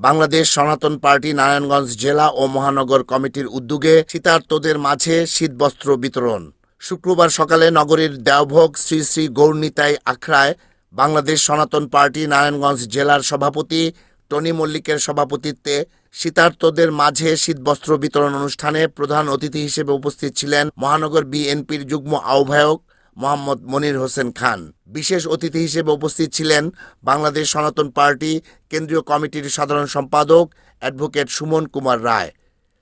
বাংলাদেশ সনাতন পার্টি, নারায়ণগঞ্জ জেলা ও মহানগর কমিটির উদ্যোগে শীতার্তদের মাঝে শীতবস্ত্র বিতরণ। শুক্রবার সকালে নগরীর দেওভোগ শ্রী শ্রী গৌরনীতাই আখড়ায় বাংলাদেশ সনাতন পার্টি, নারায়ণগঞ্জ জেলার সভাপতি টনি মল্লিকের সভাপতিত্বে শীতার্তদের মাঝে শীতবস্ত্র বিতরণ অনুষ্ঠানে প্রধান অতিথি হিসেবে উপস্থিত ছিলেন মহানগর বিএনপির যুগ্ম আহ্বায়ক মোহাম্মদ মনির হোসেন খান। বিশেষ অতিথি হিসেবে উপস্থিত ছিলেন বাংলাদেশ সনাতন পার্টি কেন্দ্রীয় কমিটির সাধারণ সম্পাদক অ্যাডভোকেট সুমন কুমার রায়।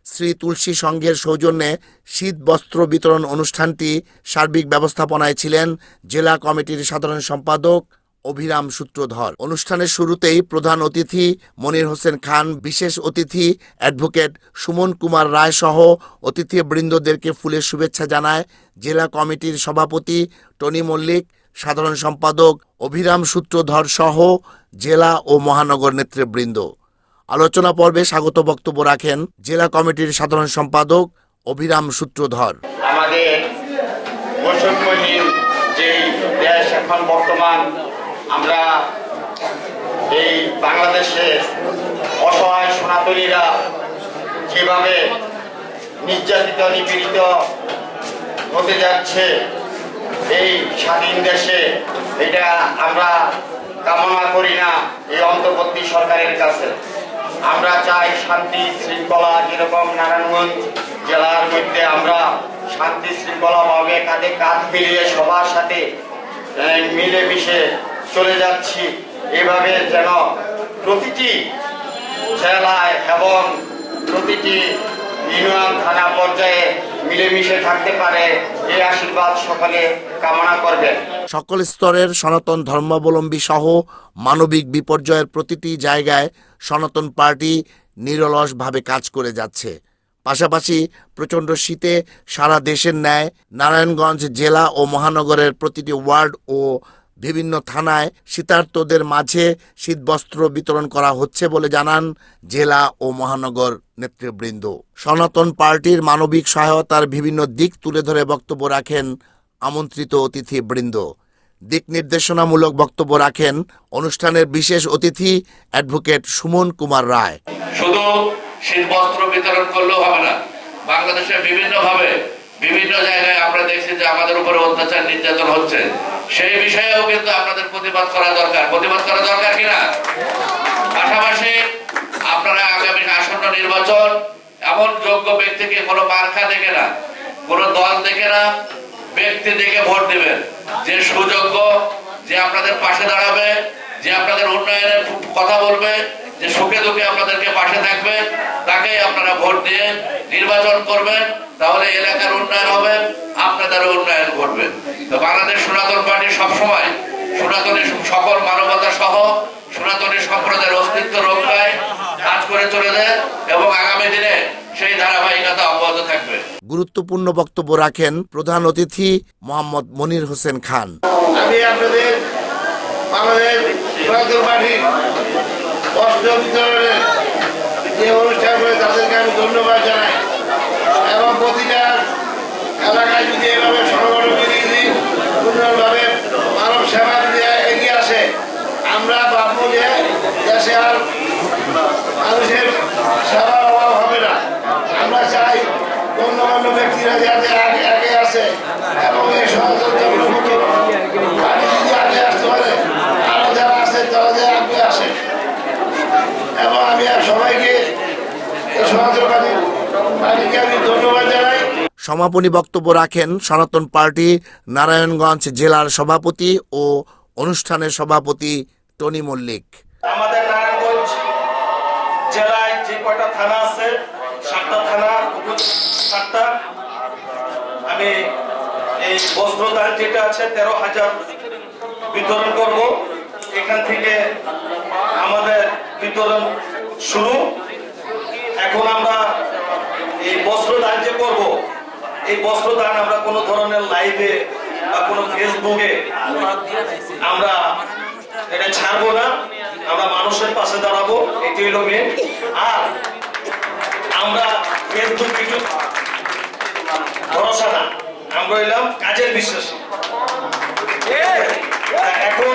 শ্রী তুলসী সংঘের সৌজন্যে শীত বস্ত্র বিতরণ অনুষ্ঠানটি সার্বিক ব্যবস্থাপনায় ছিলেন জেলা কমিটির সাধারণ সম্পাদক অভিরাম সূত্রধর। অনুষ্ঠানের শুরুতেই প্রধান অতিথি মনির হোসেন খান, বিশেষ অতিথি অ্যাডভোকেট সুমন কুমার রায় সহ অতিথিবৃন্দদেরকে ফুলের শুভেচ্ছা জানায় জেলা কমিটির সভাপতি টনি মল্লিক, সাধারণ সম্পাদক অভিরাম সূত্রধর সহ জেলা ও মহানগর নেতৃবৃন্দ। আলোচনা পর্বে স্বাগত বক্তব্য রাখেন জেলা কমিটির সাধারণ সম্পাদক অভিরাম সূত্রধর। আমাদের যে দেশ এখন বর্তমান আমরা এই বাংলাদেশে অসহায় সনাতনীরা যেভাবে নির্যাতিত, নিপীড়িত হতে যাচ্ছে, এই স্বাধীন দেশে এটা আমরা কামনা করি না এই অন্তর্বর্তী সরকারের কাছে। আমরা চাই শান্তি, শৃঙ্খলা যেরকম নারায়ণগঞ্জ জেলার মধ্যে আমরা শান্তি শৃঙ্খলা ভাবে কাঁধে কাঁধ মিলিয়ে সবার সাথে মিলেমিশে চলে যাচ্ছি। এভাবে যেন প্রতিটি জেলায় এবং প্রতিটি ইউনিয়ন, থানা পর্যায়ে মিলেমিশে থাকতে পারে এই আশীর্বাদ সকলে কামনা করবেন। সকল স্তরের সনাতন ধর্মাবলম্বী সহ মানবিক বিপর্যয়ের প্রতিটি জায়গায় সনাতন পার্টি নিরলসভাবে কাজ করে যাচ্ছে। পাশাপাশি প্রচণ্ড শীতে সারা দেশের ন্যায় নারায়ণগঞ্জ জেলা ও মহানগরের প্রতিটি ওয়ার্ড ও বিভিন্ন থানায় শীতার্তদের মাঝে শীতবস্ত্র বিতরণ করা হচ্ছে বলে জানান জেলা ও মহানগর নেতৃবৃন্দ। সনাতন পার্টির মানবিক সহায়তার বিভিন্ন দিক তুলে ধরে বক্তব্য রাখেন আমন্ত্রিত অতিথিবৃন্দ। দিক নির্দেশনামূলক বক্তব্য রাখেন অনুষ্ঠানের বিশেষ অতিথি অ্যাডভোকেট সুমন কুমার রায়। শুধু শীত বস্ত্র বিতরণ করলেও হবে না। বাংলাদেশে বিভিন্ন ভাবে বিভিন্ন জায়গায় আমরা দেখছি যে আমাদের উপরে অত্যাচার নির্যাতন হচ্ছে। সেই বিষয়েও কিন্তু আপনাদের প্রতিবাদ করা দরকার। প্রতিবাদ করা দরকার কিনা? পাশাপাশি আপনারা আগামী আসন্ন নির্বাচন এমন যোগ্য ব্যক্তিকে কোনো মার্কা দেখে না, কোনো দল দেখে না, ব্যক্তি দেখে ভোট দিবেন। যে সুযোগ্য, যে আপনাদের পাশে দাঁড়াবে যে আপনাদের উন্নয়নের কথা বলবে যে সুখে দুঃখে আপনাদেরকে পাশে থাকবে তাকেই আপনারা ভোট দিয়ে নির্বাচন করবেন তাহলে এলাকার উন্নয়ন হবে আপনাদেরও উন্নয়ন ঘটবে। তো বাংলাদেশ সনাতন পার্টি সবসময় সনাতনী সকল মানবতা সহ সনাতনী সম্প্রদায়ের অস্তিত্ব রক্ষায় কাজ করে চলে যায় এবং আগামী দিনে সেই ধারাবাহিকতা অব্যাহত থাকবে। গুরুত্বপূর্ণ বক্তব্য রাখেন প্রধান অতিথি মোহাম্মদ মনির হোসেন খান। আমি আপনাদের বাংলাদেশ সনাতন পার্টির বস্ত্র বিতরণের যে অনুষ্ঠান করে তাদেরকে আমি ধন্যবাদ জানাই। এবং প্রতিটা এলাকায় যদি এভাবে সংগঠন যদি সুন্দরভাবে মানব সেবা যদি এগিয়ে আসে, আমরা ভাববো যে দেশে আর মানুষের সেবার অভাব হবে না। আমরা চাই গণ্যমান্য ব্যক্তিরা যাতে আগে আগে আসে এবং এই সনাতন ধর্মের মতো পার্টি যদি আগে আসতে পারে আরও যারা আছে তারা যে আগে আসে এবং আমি আর সবাইকে এই সনাতন পার্টি পার্টিকে আমি ধন্যবাদ জানাই সমাপনী বক্তব্য রাখেন সনাতন পার্টি, নারায়ণগঞ্জ জেলার সভাপতি ও অনুষ্ঠানের সভাপতি টনি মল্লিক। আমাদের নারায়ণগঞ্জ জেলায় যে কয়টা থানা আছে, সাতটা থানা সাতটা। আমি এই বস্ত্রদান যেটা আছে, তেরো হাজার বিতরণ করব। এখান থেকে আমাদের বিতরণ শুরু। এখন আমরা এই বস্ত্রদান যে করব এই বস্ত্রদান আমরা কোনো ধরনের লাইভে বা কোনো ফেসবুকে আমরা এটা ছাড়বো না। আমরা মানুষের পাশে দাঁড়াবো, এটি হলো মেন আর আমরা ফেসবুক কিছু ভরসা না, আমরা হইলাম কাজের বিশ্বাসী। এখন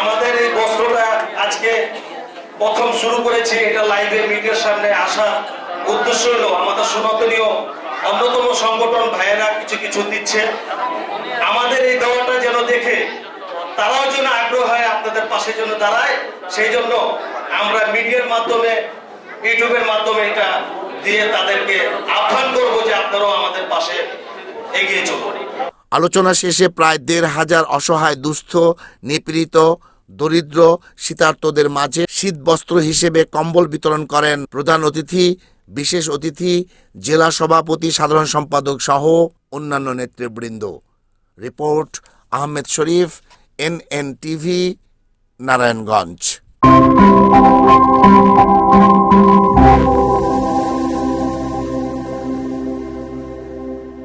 আমাদের এই বস্ত্রটা আজকে প্রথম শুরু করেছি, এটা লাইভে মিডিয়ার সামনে আসা উদ্দেশ্য হলো, আমাদের সনাতনীয় অন্যতম সংগঠন ভাইয়েরা কিছু কিছু দিচ্ছে। আমাদের এই দেওয়াটা যেন দেখে তারাও যেন আগ্রহ হয় আপনাদের পাশে যেন দাঁড়ায়। সেই জন্য আমরা মিডিয়ার মাধ্যমে, ইউটিউবের মাধ্যমে এটা দিয়ে তাদেরকে আহ্বান করব যে আপনারাও আমাদের পাশে এগিয়ে চলুন। আলোচনা শেষে প্রায় দেড় হাজার অসহায়, দুস্থ, নিপীড়িত, দরিদ্র, শীতার্তদের মাঝে শীত বস্ত্র হিসেবে কম্বল বিতরণ করেন প্রধান অতিথি বিশেষ অতিথি জেলা সভাপতি, সাধারণ সম্পাদক সহ অন্যান্য নেতৃবৃন্দ। Report Ahmed Sharif N N TV Narayanganj.